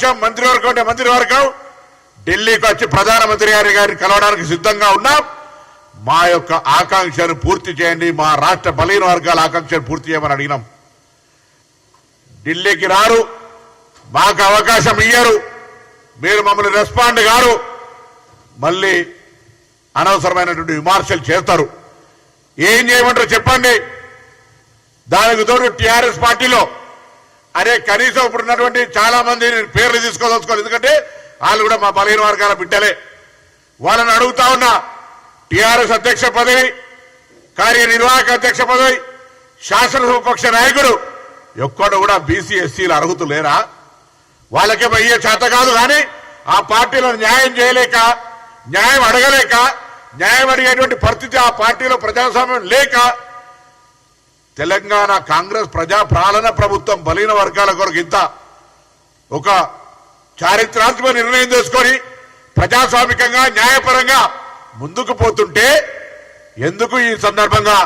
మంత్రివర్గం అంటే మంత్రివర్గం ఢిల్లీకి వచ్చి ప్రధానమంత్రి గారి గారిని కలవడానికి సిద్ధంగా ఉన్నాం. మా యొక్క ఆకాంక్షను పూర్తి చేయండి. మా రాష్ట్ర బలహీన వర్గాల ఆకాంక్షను పూర్తి చేయమని అడిగినాం. ఢిల్లీకి రారు. మాకు అవకాశం ఇయ్యరు. మీరు మమ్మల్ని రెస్పాండ్ గారు మళ్ళీ అనవసరమైనటువంటి విమర్శలు చేస్తారు. ఏం చేయమంటారు చెప్పండి. దానికి తోడు టిఆర్ఎస్ పార్టీలో అరే కనీసం ఇప్పుడు ఉన్నటువంటి చాలా మంది పేర్లు తీసుకోదలుచుకోవాలి ఎందుకంటే వాళ్ళు కూడా మా బలహీన వర్గాల బిడ్డలే. వాళ్ళని అడుగుతా ఉన్నా టిఆర్ఎస్ అధ్యక్ష పదవి కార్యనిర్వాహక అధ్యక్ష పదవి శాసనసభపక్ష నాయకుడు ఎక్కడ కూడా బీసీ ఎస్సీలు అర్హత లేరా? వాళ్ళకే అయ్యే చేత కాదు కానీ ఆ పార్టీలో న్యాయం చేయలేక న్యాయం అడగలేక న్యాయం అడిగేటువంటి పరిస్థితి ఆ పార్టీలో ప్రజాస్వామ్యం లేక తెలంగాణ కాంగ్రెస్ ప్రజా పాలన ప్రభుత్వం బలహీన వర్గాల కొరకు ఇంత ఒక చారిత్రాత్మక నిర్ణయం తీసుకొని ప్రజాస్వామికంగా న్యాయపరంగా ముందుకు పోతుంటే ఎందుకు ఈ సందర్భంగా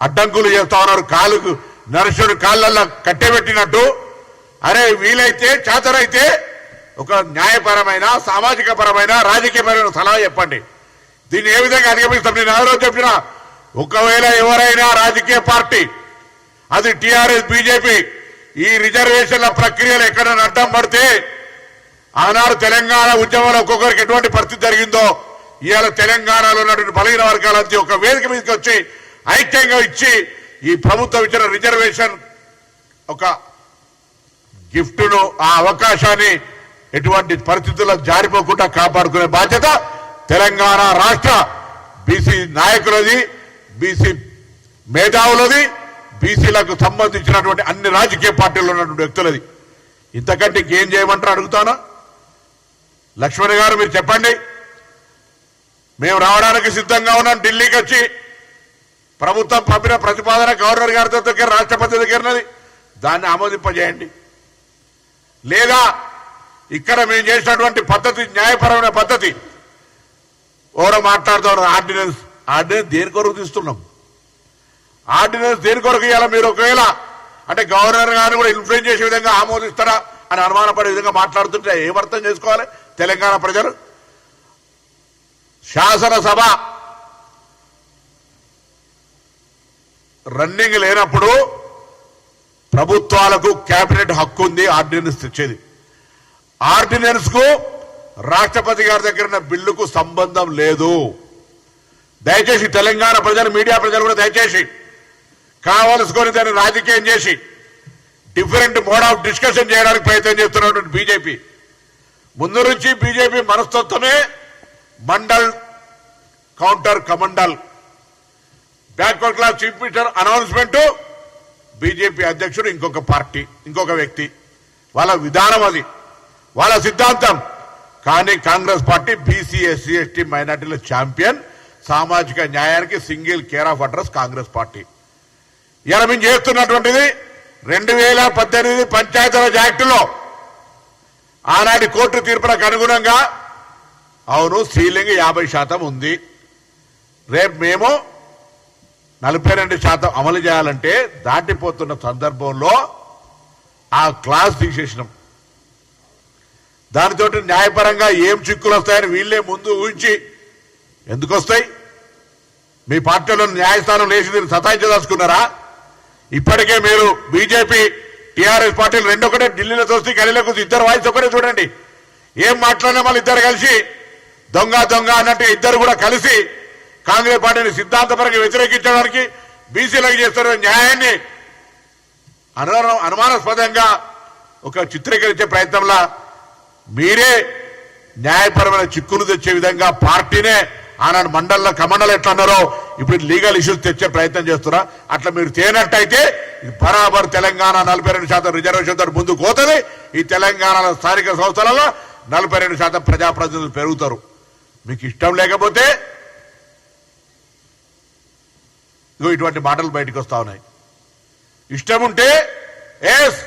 అడ్డంకులు చేస్తా ఉన్నారు? కాలుకు నరసుడు కాళ్ళల్లో కట్టెబెట్టినట్టు అరే వీలైతే చేతనైతే ఒక న్యాయపరమైన సామాజిక పరమైన రాజకీయపరమైన సలహా చెప్పండి. దీన్ని ఏ విధంగా అధిగమిస్తాం? నేను ఎవరో చెప్పిన ఒకవేళ ఎవరైనా రాజకీయ పార్టీ అది టిఆర్ఎస్ బీజేపీ. ఈ రిజర్వేషన్ల ప్రక్రియలు ఎక్కడైనా అడ్డం పడితే ఆనాడు తెలంగాణ ఉద్యమంలో ఒక్కొక్కరికి ఎటువంటి పరిస్థితి జరిగిందో ఇవాళ తెలంగాణలో ఉన్నటువంటి బలహీన వర్గాలంతా ఒక వేదిక మీదకి వచ్చి ఐక్యంగా ఇచ్చి ఈ ప్రభుత్వం ఇచ్చిన రిజర్వేషన్ ఒక గిఫ్ట్ను ఆ అవకాశాన్ని ఎటువంటి పరిస్థితుల్లో జారిపోకుండా కాపాడుకునే బాధ్యత తెలంగాణ రాష్ట్ర బీసీ నాయకులది బీసీ మేధావులది. బీసీలకు సంబంధించినటువంటి అన్ని రాజకీయ పార్టీలు ఉన్నటువంటి వ్యక్తులది. ఇంతకంటే ఇంకేం చేయమంటారు అడుగుతానా? లక్ష్మణ్ గారు మీరు చెప్పండి. మేము రావడానికి సిద్ధంగా ఉన్నాం ఢిల్లీకి వచ్చి. ప్రభుత్వం పంపిన ప్రతిపాదన గవర్నర్ గారి దగ్గర రాష్ట్రపతి దగ్గరనది దాన్ని ఆమోదింపజేయండి. లేదా ఇక్కడ మేము చేసినటువంటి పద్ధతి న్యాయపరమైన పద్ధతి. ఎవరో మాట్లాడుతున్నారు ఆర్డినెన్స్. ఆర్డినెన్స్ దేని కొరకు తీస్తున్నాం? ఆర్డినెన్స్ దేని కొరకు ఇవ్వాలి మీరు ఒకవేళ? అంటే గవర్నర్ గారిని కూడా ఇన్ఫ్లుయెన్స్ చేసే విధంగా ఆమోదిస్తారా అని అనుమానపడే విధంగా మాట్లాడుతుంటే ఏమర్థం చేసుకోవాలి? తెలంగాణ ప్రజలు? శాసనసభ రన్నింగ్ లేనప్పుడు ప్రభుత్వాలకు కేబినెట్ హక్కు ఉంది ఆర్డినెన్స్ తెచ్చేది. ఆర్డినెన్స్కు రాష్ట్రపతి గారి దగ్గర ఉన్న బిల్లుకు సంబంధం లేదు. దయచేసి తెలంగాణ ప్రజలు మీడియా ప్రజలు కూడా దయచేసి కావలసుకొని దాన్ని రాజకీయం చేసి డిఫరెంట్ మోడ్ ఆఫ్ డిస్కషన్ చేయడానికి ప్రయత్నం చేస్తున్నటువంటి బీజేపీ ముందు నుంచి BJP మనస్తత్వమే Mandal counter Kamandal backward class chief minister announcement BJP అధ్యక్షుడు ఇంకొక పార్టీ ఇంకొక వ్యక్తి. వాళ్ళ విధానం అది. వాళ్ళ సిద్ధాంతం. కానీ Congress party BC SC ST మైనార్టీల ఛాంపియన్ సామాజిక న్యాయానికి single care of address Congress party. ఇలా మేము చేస్తున్నటువంటిది రెండు వేల పద్దెనిమిది పంచాయతీరాజ్ యాక్టులో ఆనాటి కోర్టు తీర్పులకు అనుగుణంగా అవును సీలింగ్ యాభై శాతం ఉంది. రేపు మేము నలభై రెండు శాతం అమలు చేయాలంటే దాటిపోతున్న సందర్భంలో ఆ క్లాస్ తీసేసినాం దానితో న్యాయపరంగా ఏం చిక్కులు వస్తాయని వీళ్ళే ముందు ఊహించి ఎందుకు వస్తాయి? మీ పార్టీలో న్యాయస్థానం లేచి దీన్ని సతాయించదలుచుకున్నారా? ఇప్పటికే మీరు బీజేపీ టీఆర్ఎస్ పార్టీలు రెండొకటే ఒకటే ఢిల్లీలో చూస్తే గలీలో కూర్చొని ఇద్దరు వాయిస్ ఒకటే చూడండి. ఏం మాట్లాడినా వాళ్ళు ఇద్దరు కలిసి దొంగ దొంగ అన్నట్టు ఇద్దరు కూడా కలిసి కాంగ్రెస్ పార్టీని సిద్ధాంతపరంగా వ్యతిరేకించడానికి బీసీలకు చేస్తున్న న్యాయాన్ని అనుమానం అనుమానాస్పదంగా ఒక చిత్రీకరించే ప్రయత్నంలో మీరే న్యాయపరమైన చిక్కులు తెచ్చే విధంగా పార్టీనే ఆనాడు మండల్లో కమండలు ఎట్లా అన్నారో ఇప్పుడు లీగల్ ఇష్యూస్ తెచ్చే ప్రయత్నం చేస్తున్నా. అట్లా మీరు తేనట్టయితే బరాబర్ తెలంగాణ నలభై రెండు శాతం రిజర్వేషన్ తోటి ముందుకు పోతుంది. ఈ తెలంగాణ స్థానిక సంస్థలలో నలభై రెండు శాతం ప్రజాప్రతినిధులు పెరుగుతారు. మీకు ఇష్టం లేకపోతే ఇగో ఇటువంటి మాటలు బయటకు వస్తా ఉన్నాయి. ఇష్టం ఉంటే ఎస్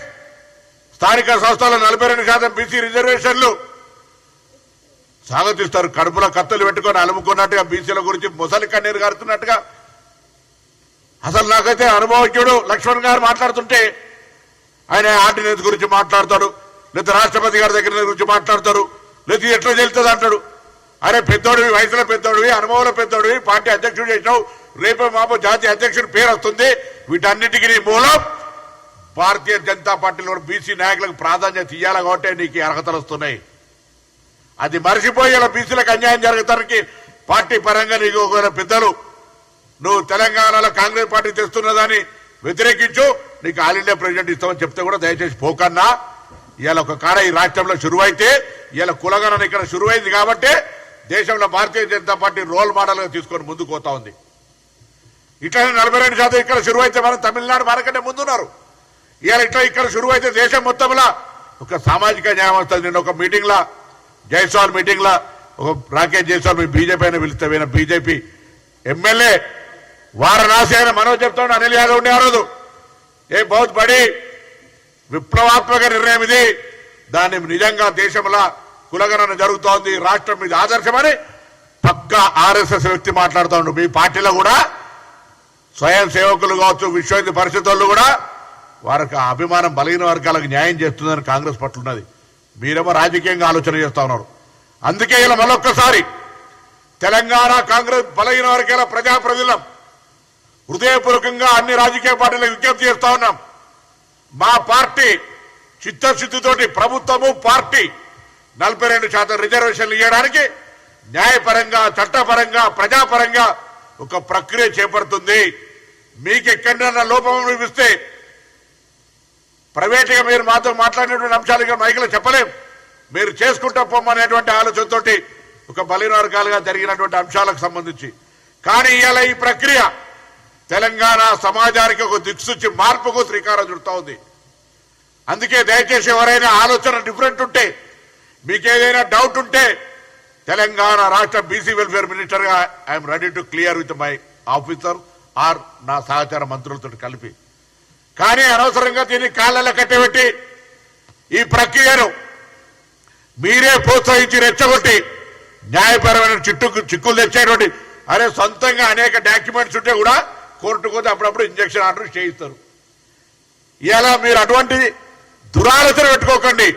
స్థానిక సంస్థల నలభై రెండు శాతం బీసీ రిజర్వేషన్లు సాగతిస్తారు. కడుపులో కత్తులు పెట్టుకొని అలుముకున్నట్టుగా బీసీల గురించి ముసలి కన్నీరు గారుతున్నట్టుగా. అసలు నాకైతే అనుభవజ్ఞుడు లక్ష్మణ్ గారు మాట్లాడుతుంటే ఆయన ఆర్డినెన్స్ గురించి మాట్లాడతాడు లేదా రాష్ట్రపతి గారి దగ్గర గురించి మాట్లాడతారు లేదా ఎట్లా తెలుస్తుంది అంటాడు. అరే పెద్దోడివి వయసులో పెద్దోడివి అనుభవంలో పెద్దోడివి పార్టీ అధ్యక్షుడు చేసినావు రేపే మాపో జాతీయ అధ్యక్షుడి పేరు వస్తుంది. వీటన్నిటికీ నీ మూలం. భారతీయ జనతా పార్టీలో బీసీ నాయకులకు ప్రాధాన్యత ఇవ్వాలి కాబట్టి నీకు అర్హతలు వస్తున్నాయి. అది మర్చిపోయి బీసీలకు అన్యాయం జరుగుతానికి పార్టీ పరంగా నీకు ఒకవేళ పెద్దలు నువ్వు తెలంగాణలో కాంగ్రెస్ పార్టీ తెస్తున్నదని వ్యతిరేకించు నీకు ఆల్ ఇండియా ప్రెసిడెంట్ ఇస్తామని చెప్తే కూడా దయచేసి పోకన్నా. ఇవాళ ఒక కాడ ఈ రాష్ట్రంలో శురువైతే ఇవాళ కులగణన ఇక్కడ శురువైంది కాబట్టి దేశంలో భారతీయ జనతా పార్టీ రోల్ మోడల్గా తీసుకొని ముందుకు పోతా ఉంది. ఇట్లనే నలభై రెండు శాతం ఇక్కడ శురువైతే మనం తమిళనాడు మనకంటే ముందున్నారు. ఇవాళ ఇట్లా ఇక్కడ శురువైతే దేశం మొత్తంలో ఒక సామాజిక న్యాయం వస్తుంది. నేను ఒక మీటింగ్లో జైస్వాల్ మీటింగ్లో ఒక రాకేష్ జైస్వాల్ మీ బీజేపీ అయినా పిలిస్తే ఈయన బీజేపీ ఎమ్మెల్యే వారణాసి అయిన మనోజ్ చెప్తాడు అనిల్ యాదవ్ ఉండే ఆ రోజు. ఏ బహుత్ బడి విప్లవాత్మక నిర్ణయం ఇది. దాన్ని నిజంగా దేశంలో కులగణన జరుగుతోంది. రాష్ట్రం మీద ఆదర్శమని పక్క ఆర్ఎస్ఎస్ వ్యక్తి మాట్లాడుతూ మీ పార్టీలో కూడా స్వయం సేవకులు కావచ్చు విశ్వ పరిస్థితుల్లో పరిషత్ కూడా వారికి అభిమానం బలిగిన వర్గాలకు న్యాయం చేస్తుందని కాంగ్రెస్ పట్ల ఉన్నది మీరేమో రాజకీయంగా ఆలోచన చేస్తా ఉన్నారు. అందుకే ఇలా మరొక్కసారి తెలంగాణ కాంగ్రెస్ బలహీన వర్గాల ప్రజాప్రతినిధులం హృదయపూర్వకంగా అన్ని రాజకీయ పార్టీలకు విజ్ఞప్తి చేస్తా ఉన్నాం. మా పార్టీ చిత్తశుద్ధితోటి ప్రభుత్వము పార్టీ నలభై రెండు శాతం రిజర్వేషన్లు ఇవ్వడానికి న్యాయపరంగా చట్టపరంగా ప్రజాపరంగా ఒక ప్రక్రియ చేపడుతుంది. మీకు ఎక్కడైనా లోపం చూపిస్తే ప్రైవేట్గా మీరు మాతో మాట్లాడినటువంటి అంశాలు ఇక్కడ మైకులో చెప్పలేం. మీరు చేసుకుంటా పొమ్మనేటువంటి ఆలోచనతోటి ఒక బలిన వర్గాలుగా జరిగినటువంటి అంశాలకు సంబంధించి. కానీ ఇవాళ ఈ ప్రక్రియ తెలంగాణ సమాజానికి ఒక దిక్సూచి మార్పుకు శ్రీకారం చుడతా ఉంది. అందుకే దయచేసి ఎవరైనా ఆలోచన డిఫరెంట్ ఉంటే మీకు ఏదైనా డౌట్ ఉంటే తెలంగాణ రాష్ట్ర బీసీ వెల్ఫేర్ మినిస్టర్గా I'm ready to clear with my officer or నా సహచార మంత్రులతో కలిపి కానీ అనవసరంగా దీన్ని కాళ్ళలో కట్టబెట్టి ఈ ప్రక్రియను మీరే ప్రోత్సహించి రెచ్చగొట్టి న్యాయపరమైన చిట్టు చిక్కులు తెచ్చేటువంటి అరే సొంతంగా అనేక డాక్యుమెంట్స్ ఉంటే కూడా కోర్టుకు పోతే అప్పుడప్పుడు ఇంజక్షన్ ఆర్డర్ చేయిస్తారు. ఇలా మీరు అటువంటి దురాలోచన పెట్టుకోకండి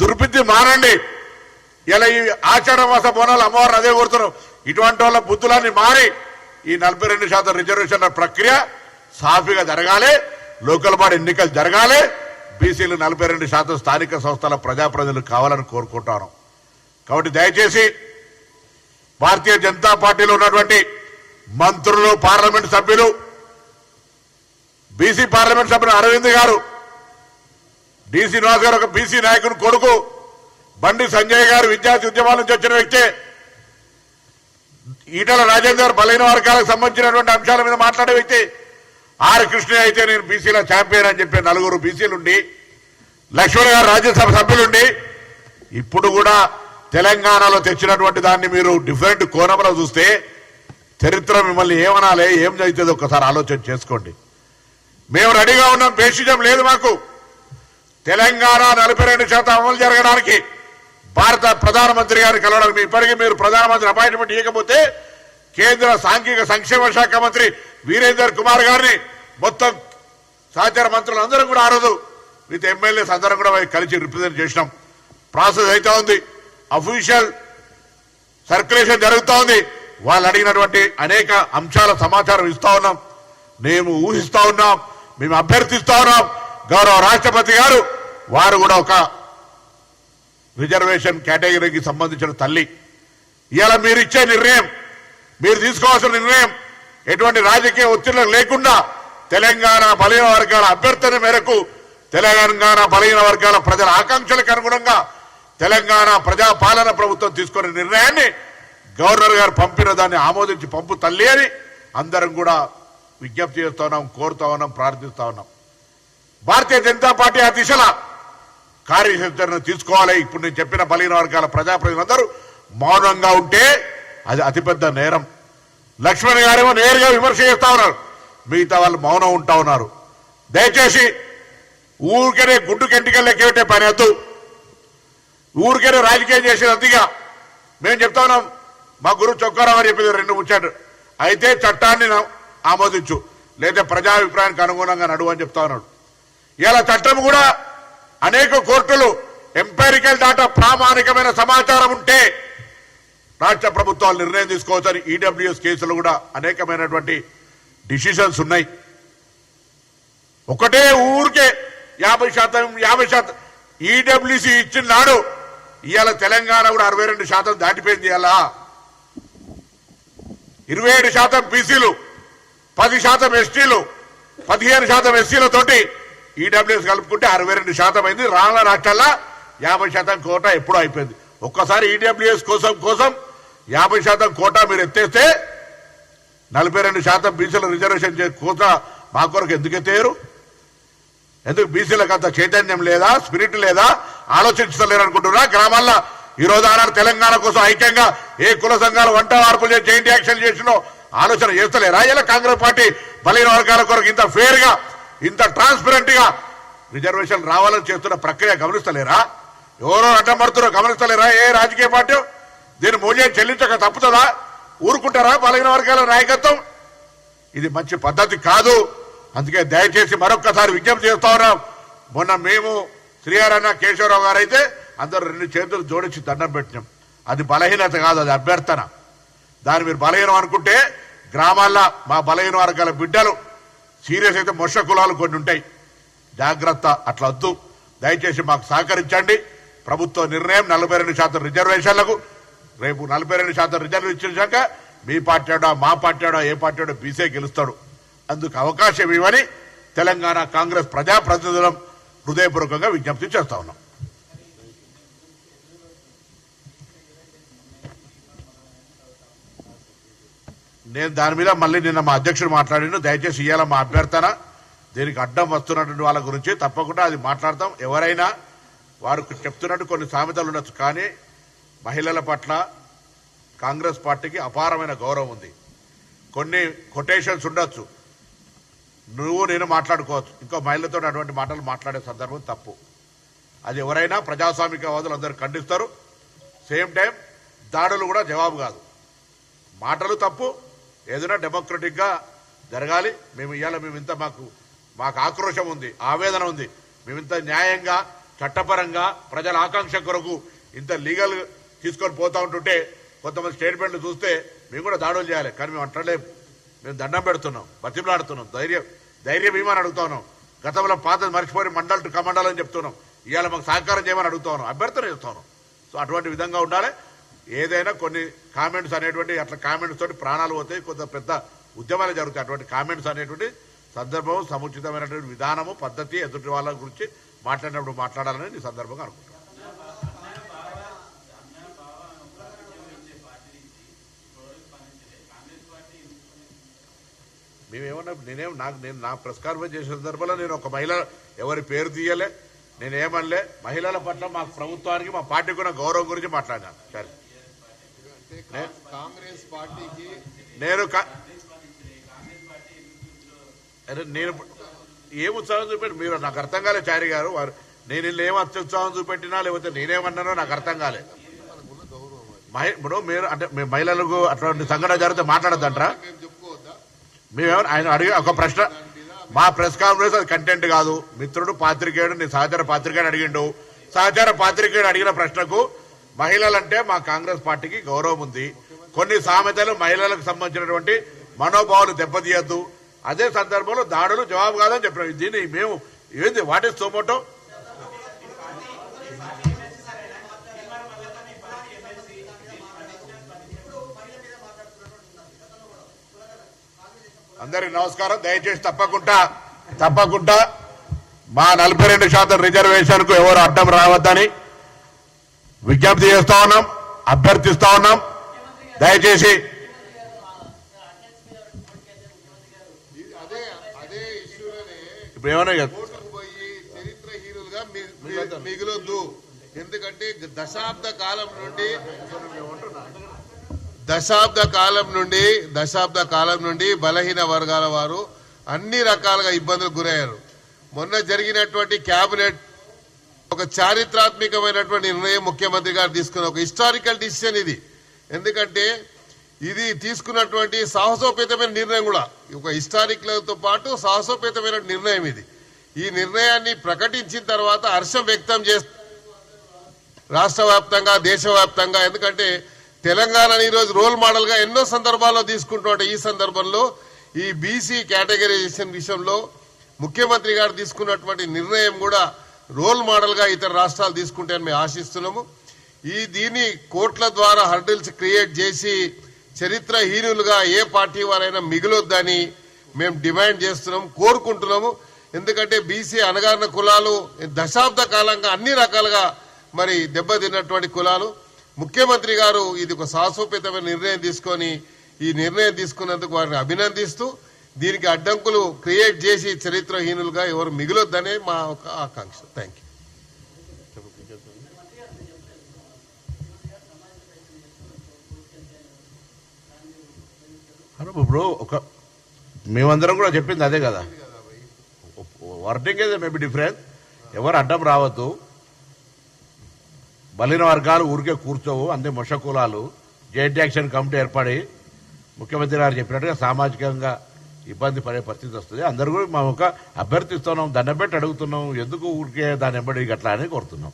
దుర్బుద్ధి మానండి. ఇలా ఈ ఆషాఢ మాస బోనాలు అమ్మవారిని అదే కోరుతున్నాం. ఇటువంటి వాళ్ళ బుద్ధులన్నీ మారి ఈ నలభై రెండు శాతం రిజర్వేషన్ల ప్రక్రియ సాఫీగా జరగాలి. లోకల్ బాడీ ఎన్నికలు జరగాలి. బీసీలు నలభై రెండు శాతం స్థానిక సంస్థల ప్రజాప్రతినిధులు కావాలని కోరుకుంటాను. కాబట్టి దయచేసి భారతీయ జనతా పార్టీలో ఉన్నటువంటి మంత్రులు పార్లమెంట్ సభ్యులు బీసీ పార్లమెంట్ సభ్యులు అరవింద్ గారు డి శ్రీనివాస్ గారు ఒక బీసీ నాయకుని కొడుకు బండి సంజయ్ గారు విద్యార్థి ఉద్యమాల నుంచి వచ్చిన వ్యక్తే ఈటల రాజేందర్ బలైన వర్గాలకు సంబంధించినటువంటి అంశాల మీద మాట్లాడే వ్యక్తి ఆర్ కృష్ణ అయితే నేను బీసీలో ఛాంపియన్ అని చెప్పి నలుగురు బీసీలుండి లక్ష్మణ్ గారు రాజ్యసభ సభ్యులుండి ఇప్పుడు కూడా తెలంగాణలో తెచ్చినటువంటి దాన్ని మీరు డిఫరెంట్ కోణంలో చూస్తే చరిత్ర మిమ్మల్ని ఏమనాలి ఏం అవుతుంది ఒకసారి ఆలోచన చేసుకోండి. మేము రెడీగా ఉన్నాం బేసిజం లేదు మాకు. తెలంగాణ నలభై రెండు శాతం అమలు జరగడానికి భారత ప్రధానమంత్రి గారిని కలవడానికి మీ ఇప్పటికీ మీరు ప్రధానమంత్రి అపాయింట్మెంట్ ఇవ్వకపోతే కేంద్ర సాంఘిక సంక్షేమ శాఖ మంత్రి వీరేందర్ కుమార్ గారిని మొత్తం సహచార మంత్రులు అందరం కూడా ఆ రోజు విత్ ఎమ్మెల్యేస్ అందరం కూడా కలిసి రిప్రజెంట్ చేసినాం. ప్రాసెస్ అయితే ఉంది. అఫీషియల్ సర్క్యులేషన్ జరుగుతూ ఉంది. వాళ్ళు అడిగినటువంటి అనేక అంశాల సమాచారం ఇస్తా ఉన్నాం. మేము ఊహిస్తా ఉన్నాం. మేము అభ్యర్థిస్తా ఉన్నాం. గౌరవ రాష్ట్రపతి గారు వారు కూడా ఒక రిజర్వేషన్ కేటగిరీకి సంబంధించిన తల్లి. ఇలా మీరు ఇచ్చే నిర్ణయం మీరు తీసుకోవాల్సిన నిర్ణయం ఎటువంటి రాజకీయ ఒత్తిళ్ళకు లేకుండా తెలంగాణ బలహీన వర్గాల అభ్యర్థన మేరకు తెలంగాణ బలహీన వర్గాల ప్రజల ఆకాంక్షలకు అనుగుణంగా తెలంగాణ ప్రజాపాలన ప్రభుత్వం తీసుకునే నిర్ణయాన్ని గవర్నర్ గారు పంపిన దాన్ని ఆమోదించి పంపు తల్లి అని అందరం కూడా విజ్ఞప్తి చేస్తా ఉన్నాం కోరుతా ఉన్నాం ప్రార్థిస్తా ఉన్నాం. భారతీయ జనతా పార్టీ ఆ దిశలో కార్యాచరణ తీసుకోవాలి. ఇప్పుడు నేను చెప్పిన బలహీన వర్గాల ప్రజాప్రతినిధులందరూ మౌనంగా ఉంటే అది అతిపెద్ద నేరం. లక్ష్మణ్ గారేమో నేరుగా విమర్శ చేస్తా ఉన్నారు. మిగతా వాళ్ళు మౌనం ఉంటా ఉన్నారు. దయచేసి ఊరికనే గుడ్డు కంటికల్ లెక్కెట్టే పని వద్దు. ఊరికనే రాజకీయం చేసేది అందుగా మేము చెప్తా ఉన్నాం. మా గురువు చొక్కారావు అని చెప్పింది రెండు ముచ్చాడు అయితే చట్టాన్ని ఆమోదించు. లేదా ప్రజాభిప్రాయానికి అనుగుణంగా నడువు అని చెప్తా ఉన్నాడు. ఇలా చట్టం కూడా అనేక కోర్టులు ఎంపైరికల్ డాటా ప్రామాణికమైన సమాచారం ఉంటే రాష్ట్ర ప్రభుత్వాలు నిర్ణయం తీసుకోవచ్చని ఈడబ్ల్యూఎస్ కేసులు కూడా అనేకమైనటువంటి డిసిషన్స్ ఉన్నాయి. ఒకటే ఊరికే యాభై శాతం యాభై శాతం ఈడబ్ల్యూసి ఇచ్చిన నాడు ఇవాళ తెలంగాణ కూడా అరవై రెండు శాతం దాటిపోయింది ఇవాళ. ఇరవై ఏడు శాతం బీసీలు పది శాతం ఎస్టీలు పదిహేను శాతం ఎస్సీలతోటి ఈడబ్ల్యూఎస్ కలుపుకుంటే అరవై రెండు శాతం అయింది. రాళ్ళ రాష్ట్రాల్లో యాభై శాతం కోట ఎప్పుడూ అయిపోయింది. ఒక్కసారి ఈడబ్ల్యూఎస్ కోసం కోసం యాభై శాతం కోటా మీరు ఎత్తేస్తే నలభై రెండు శాతం బీసీల రిజర్వేషన్ చే- కోటా మా కొరకు ఎందుకు ఎత్తేయరు? ఎందుకు బీసీలకు అంత చైతన్యం లేదా స్పిరిట్ లేదా? ఆలోచించలేరు అనుకుంటున్నా గ్రామాల్లో ఈ రోజు ఆనాడు తెలంగాణ కోసం ఐక్యంగా ఏ కుల సంఘాలు వంట మార్పులు చేసి జైంట్ యాక్షన్ చేసినో ఆలోచన చేస్తలేరా? ఇలా కాంగ్రెస్ పార్టీ బలహీన వర్గాల కొరకు ఇంత ఫేర్గా ఇంత ట్రాన్స్పరెంట్గా రిజర్వేషన్ రావాలని చేస్తున్న ప్రక్రియ గమనిస్తలేరా? ఎవరో అడ్డం పడుతున్నారో గమనిస్తలేరా? ఏ రాజకీయ పార్టీ? దీని మూల్యం చెల్లించక తప్పుతుందా? ఊరుకుంటారా? బలహీన వర్గాల నాయకత్వం? ఇది మంచి పద్ధతి కాదు. అందుకే దయచేసి మరొక్కసారి విజ్ఞప్తి చేస్తా ఉన్నాం. మొన్న మేము శ్రీహరన్న కేశవరావు గారు అయితే అందరూ రెండు చేతులు జోడించి దండం పెట్టినాం. అది బలహీనత కాదు అది అభ్యర్థన. దాన్ని మీరు బలహీనం అనుకుంటే గ్రామాల్లో మా బలహీన వర్గాల బిడ్డలు సీరియస్ అయితే మొష కులాలు కొన్ని ఉంటాయి. జాగ్రత్త అట్లా వద్దు దయచేసి మాకు సహకరించండి. ప్రభుత్వ నిర్ణయం నలభై రెండు శాతం రిజర్వేషన్లకు రేపు నలభై రెండు శాతం రిజర్వ్ ఇచ్చాక మీ పార్టీడో మా పార్టీడో ఏ పార్టీడో బీసీ గెలుస్తాడు. అందుకు అవకాశం ఇవ్వని తెలంగాణ కాంగ్రెస్ ప్రజాప్రతినిధులం హృదయపూర్వకంగా విజ్ఞప్తి చేస్తా ఉన్నాం. నేను దాని మీద మళ్ళీ నిన్న మా అధ్యక్షుడు మాట్లాడాను దయచేసి ఇవాళ మా అభ్యర్థన. దీనికి అడ్డం వస్తున్నటువంటి వాళ్ళ గురించి తప్పకుండా అది మాట్లాడతాం. ఎవరైనా వారు చెప్తున్నట్టు కొన్ని సామెతలు ఉండొచ్చు. కానీ మహిళల పట్ల కాంగ్రెస్ పార్టీకి అపారమైన గౌరవం ఉంది. కొన్ని కొటేషన్స్ ఉండొచ్చు. నువ్వు నేను మాట్లాడుకోవచ్చు. ఇంకో మహిళతో అటువంటి మాటలు మాట్లాడే సందర్భం తప్పు. అది ఎవరైనా ప్రజాస్వామికవాదులు అందరూ ఖండిస్తారు. సేమ్ టైం దాడులు కూడా జవాబు కాదు. మాటలు తప్పు. ఏదైనా డెమోక్రటిక్గా జరగాలి. మేము ఇవాళ మేము ఇంత మాకు మాకు ఆక్రోశం ఉంది ఆవేదన ఉంది. మేమింత న్యాయంగా చట్టపరంగా ప్రజల ఆకాంక్ష కొరకు ఇంత లీగల్ తీసుకొని పోతా ఉంటుంటే కొంతమంది స్టేట్మెంట్లు చూస్తే మేము కూడా దాడులు చేయాలి కానీ మేము అంటలేము. మేము దండం పెడుతున్నాం బతిమలాడుతున్నాం ధైర్యం ధైర్యం ఏమని అడుగుతా ఉన్నాం. గతంలో పాత మర్చిపోయి మండల్ టు కమండల్ అని చెప్తున్నాం. ఇవాళ మాకు సహకారం చేయమని అడుగుతా ఉన్నాం అభ్యర్థన చేస్తా సో అటువంటి విధంగా ఉండాలి. ఏదైనా కొన్ని కామెంట్స్ అనేటువంటి అట్లా కామెంట్స్ తోటి ప్రాణాలు పోతాయి కొంత పెద్ద ఉద్యమాలు జరుగుతాయి. అటువంటి కామెంట్స్ అనేటువంటి సందర్భం సముచితమైనటువంటి విధానము పద్ధతి ఎదుటి వాళ్ళ గురించి మాట్లాడినప్పుడు మాట్లాడాలని ఈ సందర్భంగా అనుకుంటున్నాను. మేమేమన్నా నేనేం నాకు నేను నా ప్రెస్ కాన్ఫరెన్స్ చేసిన సందర్భంలో నేను ఒక మహిళ ఎవరి పేరు తీయలే. నేనేమనలే. మహిళల పట్ల మా ప్రభుత్వానికి మా పార్టీకి ఉన్న గౌరవం గురించి మాట్లాడాను. సరే. కాంగ్రెస్ పార్టీకి నేను అరే నేను ఏం ఉత్సాహం చూపెట్టి మీరు నాకు అర్థం కాలే చారి గారు. వారు నేను వీళ్ళు ఏం అత్యుత్సాహం చూపెట్టినా లేకపోతే నేనేమన్నానో నాకు అర్థం కాలే. ఇప్పుడు మీరు అంటే మీ మహిళలకు అటువంటి సంఘటన జరిగితే మాట్లాడద్దంటారా? మేమేమో ఆయన అడిగి ఒక ప్రశ్న. మా ప్రెస్ కాన్ఫరెన్స్ అది కంటెంట్ కాదు. మిత్రుడు పాత్రికేయుడు నీ సహచర పాత్రికేయుడు అడిగిండు. సహచర పాత్రికేయుడు అడిగిన ప్రశ్నకు మహిళలంటే మా కాంగ్రెస్ పార్టీకి గౌరవం ఉంది. కొన్ని సామెతలు మహిళలకు సంబంధించినటువంటి మనోభావాలు దెబ్బతీయద్దు. అదే సందర్భంలో దాడులు జవాబు కాదని చెప్పిన దీన్ని మేము ఏంది వాట్ ఇస్ సోమోటో అందరికి నమస్కారం. దయచేసి తప్పకుండా తప్పకుండా మా నలభై రెండు శాతం రిజర్వేషన్కు ఎవరు అడ్డం రావద్దని విజ్ఞప్తి చేస్తా ఉన్నాం అభ్యర్థిస్తా ఉన్నాం. దయచేసి ఇప్పుడు ఏమన్నా మిగిలొద్దు. ఎందుకంటే దశాబ్ద కాలం నుండి దశాబ్ద కాలం నుండి దశాబ్ద కాలం నుండి బలహీన వర్గాల వారు అన్ని రకాలుగా ఇబ్బందులు గురయ్యారు. మొన్న జరిగినటువంటి కేబినెట్ ఒక చారిత్రాత్మకమైనటువంటి నిర్ణయం ముఖ్యమంత్రి గారు తీసుకున్న ఒక హిస్టారికల్ డిసిషన్ ఇది. ఎందుకంటే ఇది తీసుకున్నటువంటి సాహసోపేతమైన నిర్ణయం కూడా. ఒక హిస్టారిక్లతో పాటు సాహసోపేతమైన నిర్ణయం ఇది. ఈ నిర్ణయాన్ని ప్రకటించిన తర్వాత హర్షం వ్యక్తం చేస్తూ రాష్ట్ర వ్యాప్తంగా దేశవ్యాప్తంగా ఎందుకంటే తెలంగాణని ఈరోజు రోల్ మోడల్గా ఎన్నో సందర్భాల్లో తీసుకుంటున్నట్టు ఈ సందర్భంలో ఈ బీసీ కేటగరైజేషన్ విషయంలో ముఖ్యమంత్రి గారు తీసుకున్నటువంటి నిర్ణయం కూడా రోల్ మోడల్గా ఇతర రాష్ట్రాలు తీసుకుంటాయని మేము ఆశిస్తున్నాము. ఈ దీన్ని కోట్ల ద్వారా హర్డిల్స్ క్రియేట్ చేసి చరిత్రహీనులుగా ఏ పార్టీ వారైనా మిగిలొద్దని మేము డిమాండ్ చేస్తున్నాము కోరుకుంటున్నాము. ఎందుకంటే బీసీ అనగారిన కులాలు దశాబ్ద కాలంగా అన్ని రకాలుగా మరి దెబ్బతిన్నటువంటి కులాలు. ముఖ్యమంత్రి గారు ఇది ఒక సాహసోపేతమైన నిర్ణయం తీసుకొని ఈ నిర్ణయం తీసుకున్నందుకు వారిని అభినందిస్తూ దీనికి అడ్డంకులు క్రియేట్ చేసి చరిత్రహీనులుగా ఎవరు మిగిలొద్దనే మా ఒక ఆకాంక్ష. థ్యాంక్ యూ ఇప్పుడు ఒక మేమందరం కూడా చెప్పింది అదే కదా. వర్డింగ్ ఏదో మేబీ డిఫరెంట్ ఎవరు అడ్డం రావద్దు. బలిన వర్గాలు ఊరికే కూర్చోవు అందే మొష కులాలు జాయింట్ యాక్షన్ కమిటీ ఏర్పడి ముఖ్యమంత్రి గారు చెప్పినట్టుగా సామాజికంగా ఇబ్బంది పడే పరిస్థితి వస్తుంది. అందరూ కూడా మేము ఒక అభ్యర్థిస్తున్నాం దండం పెట్టి అడుగుతున్నాం ఎందుకు ఊరికే దాన్ని ఎంబడి గట్లా అని కోరుతున్నాం.